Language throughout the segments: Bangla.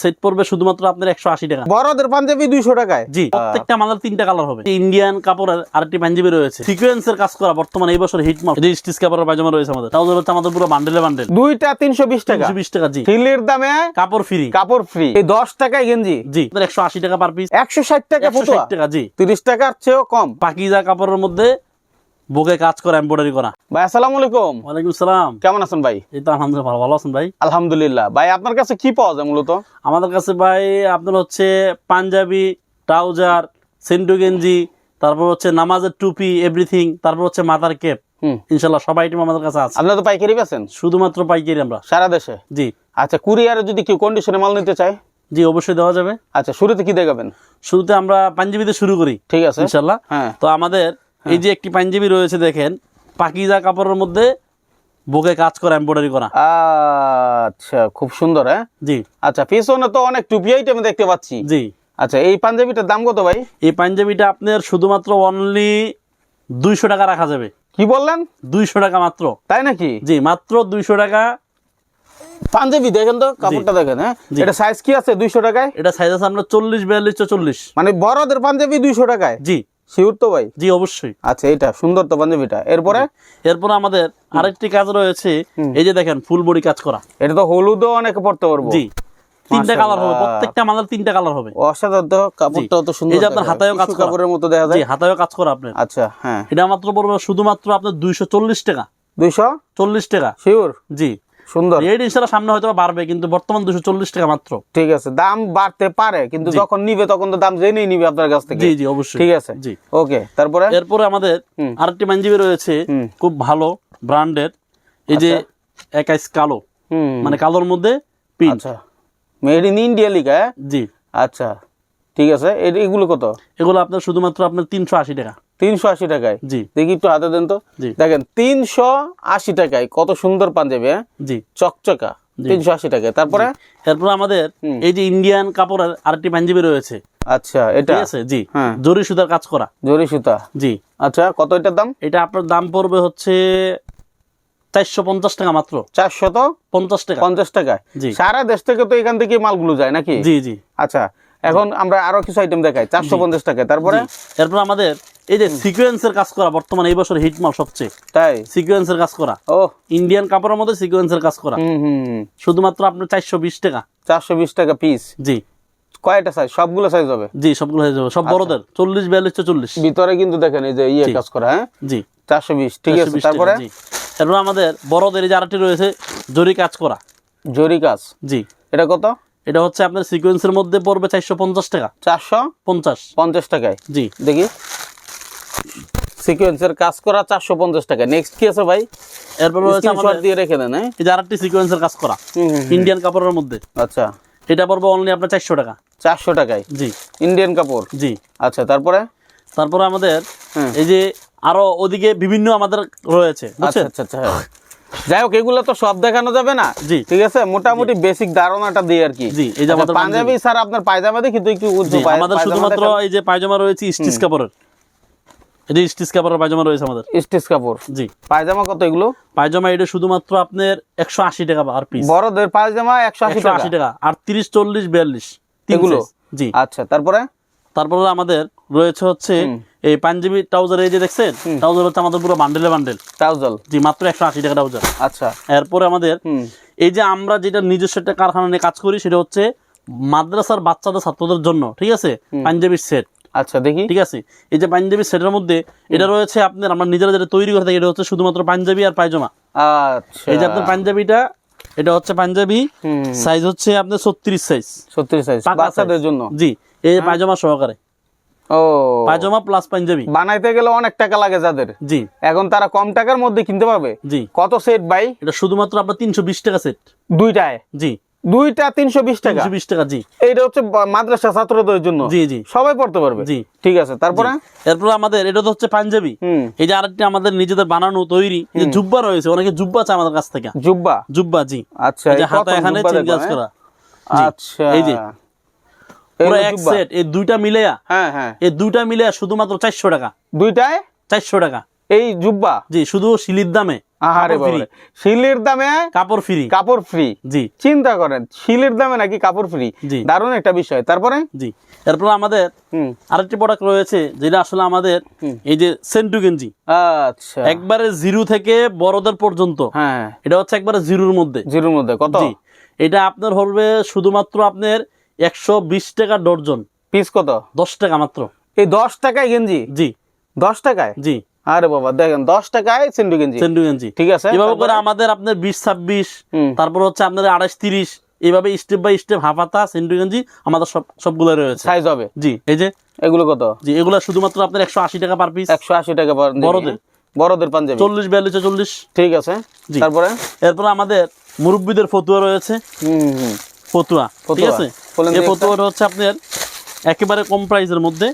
সেট পড়বে শুধুমাত্র আপনার একশো আশি টাকা। বড়দের পাঞ্জাবি দুইশো টাকায়? জি প্রত্যেকটা আমাদের তিনটা কালার হবে। ইন্ডিয়ান কাপড়ের আরেকটি পাঞ্জাবি রয়েছে। সিকোয়েন্সের কাজ করা বর্তমানে এই বছর হিট মাল স্টিচ কাপড়ের পায়জামা রয়েছে আমাদের। তাও হচ্ছে আমাদের পুরো বান্ডেলে বান্ডেল দুইটা তিনশো বিশ টাকা। বিশ টাকা জি। হিলের দামে কাপড় ফ্রি কাপড় ফ্রি এই দশ টাকায় গেঞ্জি। জি একশো আশি টাকা পার পিস একশো ষাট টাকা টাকা জি। তিরিশ টাকার চেয়েও কম। পাকিজা কাপড়ের মধ্যে বুকে কাজ করে এমব্রয়ডারি করা। ভাই আসসালামু আলাইকুম। ওয়ালাইকুম সালাম। কেমন আছেন ভাই? এই তো আলহামদুলিল্লাহ ভালো। ভালো আছেন ভাই? আলহামদুলিল্লাহ। ভাই আপনার কাছে কি পাওয়া যায় মূলত? আমাদের কাছে ভাই আপনার হচ্ছে পাঞ্জাবি ট্রাউজার সেন্টু গেঞ্জি তারপর হচ্ছে নামাজের টুপি এভরিথিং তারপর হচ্ছে মাথার কেপ হুম। ইনশাল্লাহ সব আইটেম আমাদের কাছে আছে। আপনারা তো পাইকারি বেছেন শুধুমাত্র পাইকারি আমরা। সারা দেশে? জি। আচ্ছা কুরিয়ারে যদি কেউ কন্ডিশনে মাল নিতে চায়? জি অবশ্যই দেওয়া যাবে। আচ্ছা শুরুতে কি দেখাবেন? শুরুতে আমরা পাঞ্জাবিতে শুরু করি। ঠিক আছে। ইনশাল্লাহ। হ্যাঁ। তো আমাদের এই যে একটি পাঞ্জাবি রয়েছে দেখেন পাকিজা কাপড়ের মধ্যে বুকে কাজ করা এমব্রয়ডারি করা। আচ্ছা খুব সুন্দর হ্যাঁ? জি। আচ্ছা পিছনে তো অনেক টুপি আইটেম দেখতে পাচ্ছি। জি। আচ্ছা এই পাঞ্জাবিটার দাম কত ভাই? এই পাঞ্জাবিটা আপনার শুধুমাত্র অনলি দুইশো টাকা রাখা যাবে। কি বললেন? দুইশো টাকা মাত্র। তাই নাকি? জি মাত্র দুইশো টাকা। পাঞ্জাবি দেখেন তো কাপড়টা দেখেন হ্যাঁ? এটা সাইজ কি আছে দুইশো টাকায়? এটা সাইজ আছে আপনার চল্লিশ বিয়াল্লিশ চল্লিশ। মানে বড়দের পাঞ্জাবি দুইশো টাকায়? জি। শিওর তো ভাই? জি অবশ্যই। আচ্ছা এটা সুন্দর তো পাঞ্জাবিটা এরপরে? এরপর আমাদের আরেকটি কাজ রয়েছে। এই যে দেখেন ফুল বডি কাজ করা। এটা তো হলুদও অনেকে পড়তে পারব। জি তিনটা কালার হবে। প্রত্যেকটা তিনটা কালার হবে। অসাধারণ তো কাপড়টাও তো সুন্দর এই যে আপনার। হাতায়ও কাজ কাপড়ের মতো দেখা যায়। হাতায়ও কাজ করা আপনার। আচ্ছা হ্যাঁ। এটা মাত্র পড়বে শুধুমাত্র আপনার দুইশো চল্লিশ টাকা। দুইশো? চল্লিশ টাকা। শিওর জি। সুন্দর। রেট ইনশাল্লাহ সামনে হয়তো বাড়বে কিন্তু বর্তমান দুশো চল্লিশ টাকা মাত্র। ঠিক আছে দাম বাড়তে পারে কিন্তু যখন নিবে তখন তো দাম জেনেই নিবে আপনার কাছ থেকে। জি জি অবশ্যই। ঠিক আছে জি। ওকে তারপরে? এরপরে আমাদের আরেকটি পাঞ্জাবি রয়েছে খুব ভালো ব্র্যান্ডের এই যে একাইশ কালো। মানে কালোর মধ্যে পিন আচ্ছা। মেড ইন ইন্ডিয়া লিখা? জি। আচ্ছা ঠিক আছে এগুলো কত? এগুলো আপনার শুধুমাত্র আপনার তিনশো আশি টাকা। তিনশো আশি টাকায়। জি। দেখি একটু হাতে দেন তো। দেখেন তিনশো আশি টাকায় কত সুন্দর পাঞ্জাবি হ্যাঁ? জি। চকচকা তিনশো আশি টাকায়। তারপরে? এরপর আমাদের এই যে ইন্ডিয়ান কাপড়ের আরেকটি পাঞ্জাবি রয়েছে। আচ্ছা এটা? আছে? জি। হ্যাঁ। জরি সুতার কাজ করা। জরি সুতা? জি। আচ্ছা কত এটার দাম? এটা আপনার দাম পড়বে হচ্ছে চারশো পঞ্চাশ টাকা মাত্র। চারশো তো? পঞ্চাশ টাকা। পঞ্চাশ টাকায়? জি। সারা দেশ থেকে তো এখান থেকে মালগুলো যায় নাকি? জি জি। আচ্ছা এখন আমরা আরও কিছু আইটেম দেখাই। চারশো পঞ্চাশ টাকায়। তারপরে। এরপর আমাদের এই যে সিকোয়েন্সের কাজ করা বর্তমানে এই বছর হিট মাল সবচেয়ে। তাই? সিকোয়েন্সের কাজ করা। ও। ইন্ডিয়ান কাপড়ের মধ্যে সিকোয়েন্সের কাজ করা। শুধুমাত্র আপনার চারশো বিশ টাকা। চারশো বিশ টাকা পিস জি। কয়টা সাইজ সবগুলো সাইজ হবে? জি সবগুলো যাবে আচ্ছা। সব বড়দের। চল্লিশ বিয়াল্লিশ চল্লিশ ভিতরে কিন্তু দেখেন এই যে ইয়ে কাজ করা হ্যাঁ? জি। চারশো বিশ ঠিক আছে তারপরে? এরপর আমাদের বড়দের এই রয়েছে জরি কাজ করা। জরি কাজ? জি। এটা কত? এটা হচ্ছে আপনার সিকোয়েন্সের মধ্যে পড়বে চারশো পঞ্চাশ টাকা। চারশো পঞ্চাশ। পঞ্চাশ টাকায়। জি। দেখি। সিকোয়েন্সের কাজ করা চারশো পঞ্চাশ টাকা। নেক্সট কি আছে ভাই? এরপর আমাদের দিয়ে রেখে দেন হ্যাঁ? এই যে আরেকটি সিকোয়েন্সের কাজ করা। ইন্ডিয়ান কাপড়ের মধ্যে। আচ্ছা। এটা পড়বে অনলি আপনার চারশো টাকা। চারশো টাকায়? জি। ইন্ডিয়ান কাপড়? জি। আচ্ছা তারপরে? তারপরে আমাদের এই যে আরও ওদিকে বিভিন্ন আমাদের রয়েছে আচ্ছা আচ্ছা আচ্ছা হ্যাঁ। যাই হোক এগুলো তো সব দেখানো যাবে না? জি। ঠিক আছে? মোটামুটি বেসিক ধারণাটা দিয়ে আর কি। জি, এই যে আমাদের পাঞ্জাবি স্যার আপনার পায়জামা দেখি তো একটু আমাদের শুধুমাত্র। এই যে পায়জামা রয়েছে স্টিচ কাপড়ের। স্টিচ কাপড়ের পায়জামা রয়েছে আমাদের। স্টিচ কাপড়? জি। পায়জামা কত এগুলো? পায়জামা এটা শুধুমাত্র আপনার একশো আশি টাকা আর পিস বড়দের পায়জামা একশো আশি টাকা। চল্লিশ বিয়াল্লিশ এগুলো? জি। আচ্ছা তারপরে? তারপরে আমাদের রয়েছে হচ্ছে এই পাঞ্জাবি ট্রাউজার এই যে দেখছেন ট্রাউজার হচ্ছে আমাদের পুরো বান্ডেলে বান্ডেল ট্রাউজার জি মাত্র একশো আশি টাকা ট্রাউজার আচ্ছা। এরপরে আমাদের এই যে আমরা যেটা নিজস্ব একটা কারখানা নিয়ে কাজ করি সেটা হচ্ছে মাদ্রাসার বাচ্চাদের ছাত্রদের জন্য ঠিক আছে? পাঞ্জাবির সেট আচ্ছা দেখি। ঠিক আছে? এই যে পাঞ্জাবি সেটের মধ্যে এটা রয়েছে আপনার আমরা নিজেরা যেটা তৈরি করে থাকি এটা হচ্ছে শুধুমাত্র পাঞ্জাবি আর পায়জামা। আচ্ছা। এই যে আপনার পাঞ্জাবিটা এটা হচ্ছে পাঞ্জাবি সাইজ হচ্ছে আপনার ছত্রিশ সাইজ ছত্রিশ সাইজ বাচ্চাদের জন্য? জি এই পায়জামা সহকারে। ও। পায়জামা প্লাস পাঞ্জাবি। বানাইতে গেলে অনেক টাকা লাগে যাদের। জি। এখন তারা কম টাকার মধ্যে কিনতে পারবে? জি। কত সেট ভাই? এটা শুধুমাত্র আপনার তিনশো বিশ টাকা সেট দুইটায়? জি। দুইটা তিনশো বিশ টাকা। বিশ টাকা জি। এইটা হচ্ছে মাদ্রাসা ছাত্রদের জন্য। জি জি। সবাই পড়তে পারবে। জি। ঠিক আছে তারপরে? এরপর আমাদের এটা তো হচ্ছে পাঞ্জাবি। এই যে আরেকটি আমাদের নিজেদের বানানো তৈরি যে জুব্বা রয়েছে অনেকে জুব্বা আছে আমাদের কাছ থেকে। জুব্বা? জুব্বা জি। আচ্ছা এই যে এই এখানে জুব্বা কাজ হ্যাঁ? করা আচ্ছা। এই যে। পুরো এক সেট এই দুইটা মিলেয়া হ্যাঁ হ্যাঁ। এই দুইটা মিলেয়া শুধুমাত্র চারশো টাকা। দুইটায়? চারশো টাকা। এই জুব্বা? জি শুধু শিলির দামে। আহারে শিলের দামে কাপড় ফ্রি। কাপড় ফ্রি। জি। চিন্তা করেন শিলের দামে নাকি কাপড় ফ্রি। দারুণ একটা বিষয়। তারপরে? জি। আমাদের আরেকটি প্রোডাক্ট রয়েছে যেটা আসলে আমাদের এই যে সেন্টু গেঞ্জি। আচ্ছা। একবারে জিরো থেকে বড়দের পর্যন্ত। হ্যাঁ। এটা হচ্ছে একবারে জিরোর মধ্যে। জিরোর মধ্যে। কত? এটা আপনার হবে শুধুমাত্র আপনার একশো বিশ টাকা ডর্জন। পিস কত? দশ টাকা মাত্র। এই দশ টাকায় গেঞ্জি? জি। দশ টাকায়? জি। আরে বাবা দেখেন দশ টাকায় সেন্ডু গেঞ্জি। গেঞ্জি। ঠিক আছে? এভাবে করে আমাদের আপনার বিশ ছাব্বিশ। তারপর হচ্ছে আপনার আড়াইশ তিরিশ এইভাবে স্টেপ বাই স্টেপ হাফাতা সেন্টু গেঞ্জি আমাদের সব সবগুলো রয়েছে। সাইজ হবে? জি এই যে? এগুলো কত? জি এগুলো শুধুমাত্র আপনার একশো আশি টাকা পার পিস একশো আশি টাকা পার বড়দের। বড়দের পাঞ্জাবি। চল্লিশ বিয়াল্লিশ চল্লিশ। ঠিক আছে। জি। তারপরে? এরপর আমাদের মুরব্বীদের ফতুয়া রয়েছে। ফতুয়া। ঠিক আছে? এই ফতুয়াটা হচ্ছে আপনার একেবারে কম প্রাইসের মধ্যে।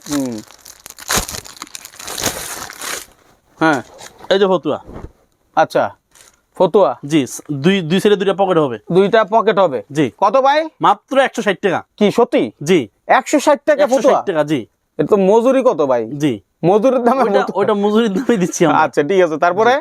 হ্যাঁ। এই যে ফতুয়া। আচ্ছা। ফতুয়া? জি দুই দুই সাইডে দুইটা পকেট হবে। দুইটা পকেট হবে। জি। কত ভাই? মাত্র একশো ষাট টাকা। কি সত্যি? জি। একশো ষাট টাকা ফতুয়া? টাকা জি। এটা তো মজুরি কত ভাই? জি। মজুরির দামে মজুরির দিচ্ছি আচ্ছা ঠিক আছে। তারপরে?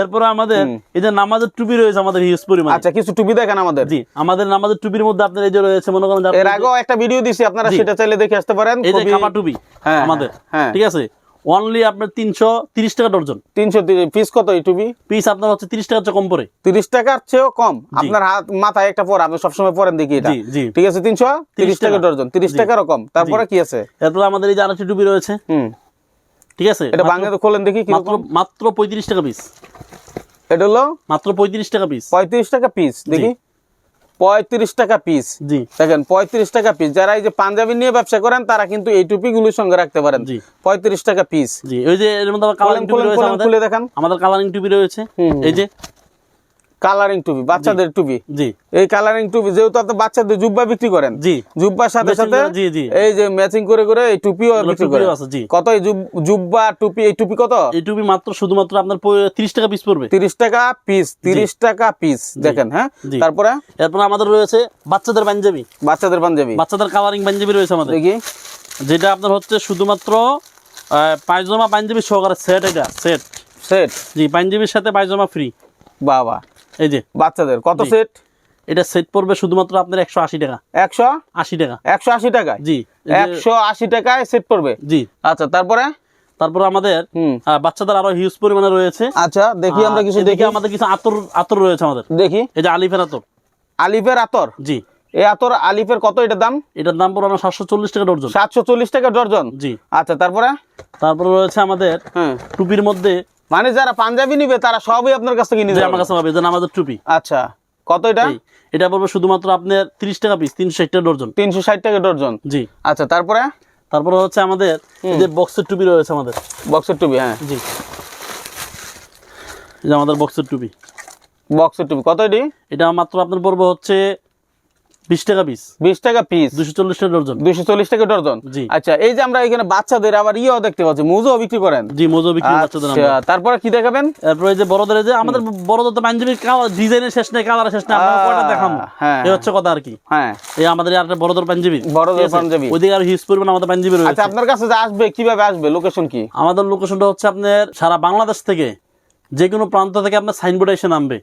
এরপরে আমাদের এই যে নামাজের টুপি রয়েছে আমাদের হিউজ পরিমাণ। আচ্ছা কিছু টুপি দেখেন আমাদের। জি আমাদের নামাজের টুপির মধ্যে আপনার এই যে রয়েছে মনে করেন এর আগেও একটা ভিডিও দিছি আপনারা সেটা চাইলে দেখে আসতে পারেন। এই যে খাপা টুপি হ্যাঁ, আমাদের হ্যাঁ। ঠিক আছে? অনলি আপনার তিনশো তিরিশ টাকা ডর্জন তিনশো পিস কত এই টুপি? পিস আপনার হচ্ছে তিরিশ টাকা হচ্ছে কম পড়ে। তিরিশ টাকার চেয়েও কম। আপনার হাত মাথায় একটা পর আপনি সবসময় পরেন দেখি এটা। ঠিক আছে তিনশো তিরিশ টাকা। ডর্জন তিরিশ। টাকারও কম। তারপরে কি আছে? এরপর আমাদের এই যে আরেকটি টুপি রয়েছে। হুম। ঠিক আছে এটা বাংলাতে খোলেন দেখি মাত্র মাত্র পঁয়ত্রিশ টাকা পিস এটা হলো মাত্র পঁয়ত্রিশ টাকা পিস পঁয়ত্রিশ টাকা পিস দেখি। পঁয়ত্রিশ টাকা পিস জি। দেখেন পঁয়ত্রিশ টাকা পিস যারা এই যে পাঞ্জাবি নিয়ে ব্যবসা করেন তারা কিন্তু এই টুপি গুলো সঙ্গে রাখতে পারেন। জি। পঁয়ত্রিশ টাকা পিস জি ওই যে এর মধ্যে কালারিং টুপি রয়েছে আমাদের। দেখান। আমাদের কালারিং টুপি রয়েছে। এই যে কালারিং টুপি বাচ্চাদের টুপি। জি। এই কালারিং টুপি যেহেতু আপনি বাচ্চাদের জুব্বা বিক্রি করেন জি। জুব্বার সাথে সাথে। এই যে ম্যাচিং করে করে এই টুপিও বিক্রি টুপিও করে জি। কত এই জুব্বা টুপি এই টুপি কত? এই টুপি মাত্র শুধুমাত্র আপনার তিরিশ টাকা পিস পড়বে। তিরিশ টাকা পিস তিরিশ টাকা পিস দেখেন হ্যাঁ। তারপরে? এরপর আমাদের রয়েছে বাচ্চাদের পাঞ্জাবি। বাচ্চাদের পাঞ্জাবি। বাচ্চাদের কালারিং পাঞ্জাবি রয়েছে আমাদের। দেখি। যেটা আপনার হচ্ছে শুধুমাত্র পায়জামা পাঞ্জাবি সহকারে সেট এটা সেট সেট জি পাঞ্জাবির সাথে পায়জামা ফ্রি বাবা। এই যে। বাচ্চাদের কত সেট এটা সেট পড়বে শুধুমাত্র আপনার একশো আশি টাকা। একশো? আশি টাকা। একশো আশি টাকায়? জি একশো আশি টাকায় সেট পড়বে? জি। আচ্ছা তারপরে? তারপর আমাদের বাচ্চাদের আরও হিউজ পরিমাণে রয়েছে। আচ্ছা দেখি আমরা কিছু দেখি। আমাদের কিছু আতর আতর রয়েছে আমাদের। দেখি। এই যে আলিফের আতর। আলিফের আতর? জি। এই আতর আলিফের কত এটার দাম? এটার দাম পড়বে আমরা সাতশো চল্লিশ টাকা ডর্জন। সাতশো চল্লিশ টাকা ডর্জন? জি। আচ্ছা তারপরে? তারপরে রয়েছে আমাদের টুপির মধ্যে মানে যারা পাঞ্জাবি নিবে তারা সবই আপনার কাছ থেকে যাবে। আমার কাছে পাবে যে আমাদের টুপি। আচ্ছা কত এটা? এটা পড়বে শুধুমাত্র আপনার তিরিশ টাকা পিস তিনশো ষাট টাকা ডর্জন। তিনশো ষাট টাকা ডর্জন? জি। আচ্ছা তারপরে? তারপরে হচ্ছে আমাদের এই যে বক্সের টুপি রয়েছে আমাদের। বক্সের টুপি হ্যাঁ। জি। এই যে আমাদের বক্সের টুপি। বক্সের টুপি কত এটি? এটা মাত্র আপনার পড়বে হচ্ছে বিশ টাকা পিস বিশ টাকা পিস দুশো চল্লিশ টাকা জি। আচ্ছা এই যে আমরা এখানে বাচ্চাদের আবার ইয়েও দেখতে পাচ্ছি বিক্রি করেন? জি মজো বিক্রি বাচ্চাদের আচ্ছা আমরা। তারপরে কি দেখাবেন? এরপরে এই যে বড়দের যে আমাদের বড়দের তো পাঞ্জাবি ডিজাইনের শেষ নেই কালার শেষ নেই আমরা কয়টা দেখাম? হ্যাঁ। এই হচ্ছে কথা আর কি। হ্যাঁ। এই আমাদের আর বড়দের পাঞ্জাবি বড়দের ঠিক আছে? পাঞ্জাবি। ওইদিকে আর হিউজ পরিমাণ আমাদের পাঞ্জাবি আচ্ছা আপনার কাছে যে আসবে কীভাবে আসবে লোকেশন কি? আমাদের লোকেশনটা হচ্ছে আপনার সারা বাংলাদেশ থেকে যে কোনো প্রান্ত থেকে আপনার সাইনবোর্ড এসে নামবে।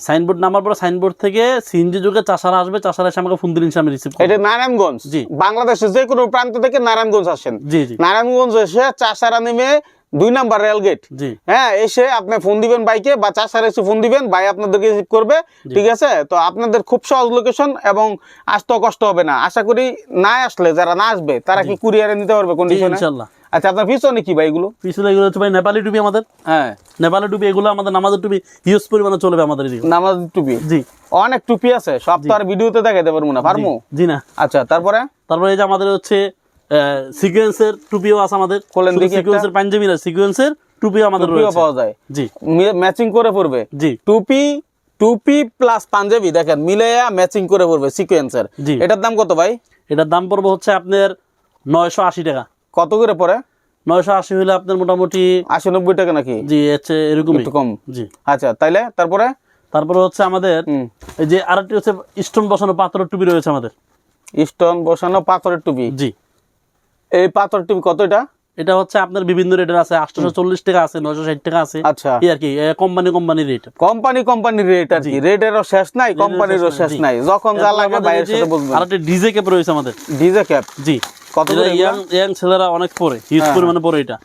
সাইনবোর্ড নামার পরে সাইনবোর্ড থেকে সিএনজি যুগে চাষারা আসবে চাষারা এসে আমাকে ফোন দিলেন আমি রিসিভ এটা নারায়ণগঞ্জ। জি। বাংলাদেশের যে কোনো প্রান্ত থেকে নারায়ণগঞ্জ আসেন। জি জি। নারায়ণগঞ্জ এসে চাষারা নেমে দুই নাম্বার রেল গেট হ্যাঁ এসে আপনি ফোন দিবেন বাইকে বা চাষার এসে ফোন দিবেন ভাই আপনাদেরকে রিসিভ করবে ঠিক আছে? তো আপনাদের খুব সহজ লোকেশন এবং আসতেও কষ্ট হবে না। আশা করি না আসলে যারা না আসবে তারা কি কুরিয়ারে নিতে পারবে কন্ডিশনে ইনশাল্লাহ আচ্ছা আপনার পিছনে কি ভাই এগুলো? পিছনে এগুলো হচ্ছে ভাই নেপালি টুপি আমাদের। হ্যাঁ। নেপালি টুপি এগুলো আমাদের নামাজের টুপি হিউজ পরিমাণে চলবে আমাদের এদিকে। নামাজ টুপি? জি। অনেক টুপি আছে সব তো আর ভিডিওতে দেখাতে পারব না পারব জি না। আচ্ছা তারপরে? তারপরে এই যে আমাদের হচ্ছে সিকোয়েন্সের টুপিও আছে আমাদের। খোলেন দেখি সিকোয়েন্সের পাঞ্জাবি না সিকোয়েন্সের টুপিও আমাদের রয়েছে। পাওয়া যায়। জি। ম্যাচিং করে পড়বে। জি। টুপি টুপি প্লাস পাঞ্জাবি দেখেন মিলাইয়া ম্যাচিং করে পড়বে সিকোয়েন্সের। এটার দাম কত ভাই? এটার দাম পড়বে হচ্ছে আপনার নয়শো আশি টাকা। কত করে পড়ে? নয়শো আশি হলে আপনার মোটামুটি আশি নব্বই টাকা নাকি? জি হচ্ছে এরকমই। একটু কম। জি। আচ্ছা তাইলে তারপরে? তারপরে হচ্ছে আমাদের এই যে আরেকটি হচ্ছে স্টোন বসানো পাথরের টুপি রয়েছে আমাদের। স্টোন বসানো পাথরের টুপি। জি। এই পাথর টুপি কত এটা? এটা হচ্ছে আপনার বিভিন্ন রেটের আছে আটশো চল্লিশ টাকা আছে নয়শো ষাট টাকা আছে। আচ্ছা। আর কি কোম্পানি কোম্পানি রেট কোম্পানি কোম্পানির রেট আর কি। রেটেরও শেষ নাই কোম্পানিরও শেষ নাই যখন যা লাগে বাইরের সাথে বুঝবেন আর একটা ডিজে ক্যাপ রয়েছে আমাদের। ডিজে ক্যাপ জি। কত ইয়াং ইয়াং ছেলেরা অনেক পরে হিউজ হ্যাঁ, পরিমাণে পরে এটা।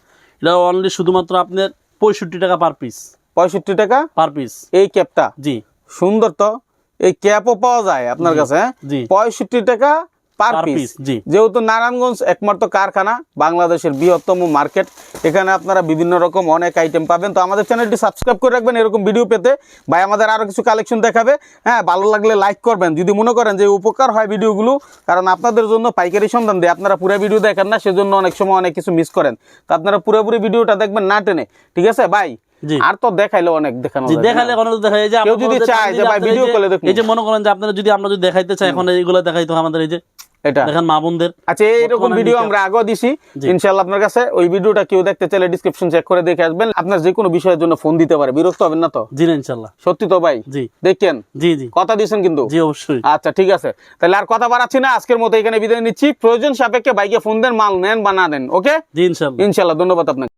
এটা অনলি শুধুমাত্র আপনার পঁয়ষট্টি টাকা পার পিস পঁয়ষট্টি টাকা? পার পিস এই ক্যাপটা জি। সুন্দর তো। এই ক্যাপও পাওয়া যায় আপনার কাছে হ্যাঁ? জি। পঁয়ষট্টি টাকা পার পিস যেহেতু নারায়ণগঞ্জ একমাত্র কারখানা বাংলাদেশের বৃহত্তম মার্কেট এখানে আপনারা বিভিন্ন রকম অনেক আইটেম পাবেন। তো আমাদের চ্যানেলটি সাবস্ক্রাইব করে রাখবেন এরকম ভিডিও পেতে। ভাই আমাদের আরও কিছু কালেকশন দেখাবে। হ্যাঁ ভালো লাগলে লাইক করবেন। যদি মনে করেন যে উপকার হয় ভিডিওগুলো কারণ আপনাদের জন্য পাইকারি সন্ধান দেয়। আপনারা পুরো ভিডিও দেখেন না সেজন্য অনেক সময় অনেক কিছু মিস করেন। তো আপনারা পুরোপুরি ভিডিওটা দেখবেন না টেনে। ঠিক আছে ভাই? আর তো দেখাইলে অনেক দেখানো না। এখন দেখা যায় যে কেউ যদি চায় যে ভাই ভিডিও কলে দেখুন। এই যে মনে করেন যে আপনারা যদি আমরা যদি দেখাইতে চাই এখন এইগুলো দেখাইতো আমাদের এই যে এটা। দেখেন মা বোনদের। আচ্ছা এইরকম ভিডিও আমরা আগেও দিছি। ইনশাআল্লাহ আপনার কাছে ওই ভিডিওটা কেউ দেখতে চাইলে ডিসক্রিপশন চেক করে দেখে আসবেন। আপনার যে কোনো বিষয়ের জন্য ফোন দিতে পারে। বিরক্ত হবেন না তো? জি সত্যি তো ভাই? জি। দেখেন? জি জি। কথা দিয়েছেন কিন্তু? জি অবশ্যই। আচ্ছা ঠিক আছে। তাহলে আর কথা বাড়াচ্ছি না। আজকের মতো এখানে বিদায় নিচ্ছি। প্রয়োজন সাপেক্ষে বাইকে ফোন দেন মাল নেন বা না নেন ওকে? জি ধন্যবাদ আপনাকে।